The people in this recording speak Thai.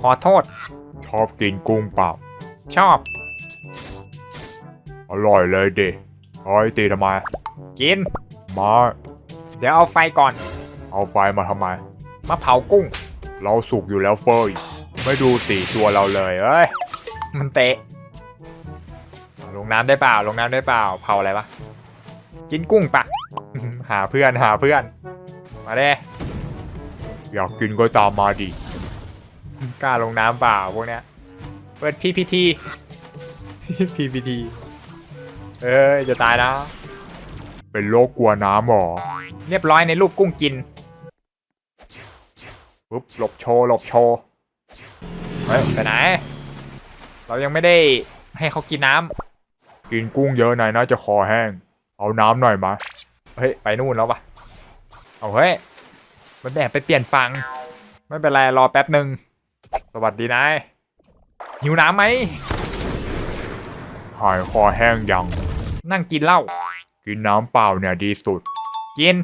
ขอโทษ ชอบกินกุ้งเปล่า ชอบ อร่อยเลยดิเฮ้ยตีทำไม กิน มา เดี๋ยวเอาไฟก่อน เอาไฟมาทำไม มาเผากุ้ง เราสุกอยู่แล้วเฟยไม่ดูตีตัวเราเลยเอ้ย มันเตะ ลงน้ำได้เปล่า ลงน้ำได้เปล่า เผาอะไรวะ กินกุ้งปะ หาเพื่อน หาเพื่อน มาเด้ อยากกินก็ตามมาดิกล้าลงน้ำเปล่าพวกเนี้ยเปิดพีพีทีพีพีทีเอ้ยจะตายแล้วเป็นโรคกลัวน้ำหรอเรียบร้อยในรูปกุ้งกินปุ๊บหลบโชว์หลบโชว์เฮ้ยไปไหน เรายังไม่ได้ให้เขากินน้ำกินกุ้งเยอะหน่อยน่าจะคอแห้ง เอาน้ำหน่อยมาเฮ้ย ไปนู่นแล้วปะเอาเฮ้ย มันแบบไปเปลี่ยนฟัง ไม่เป็นไรรอแป๊บหนึ่งสวัสดีนายหิวน้ำไหมหายคอแห้งยัง นั่งกินเหล้ากินน้ำเปล่าเนี่ยดีสุด กิน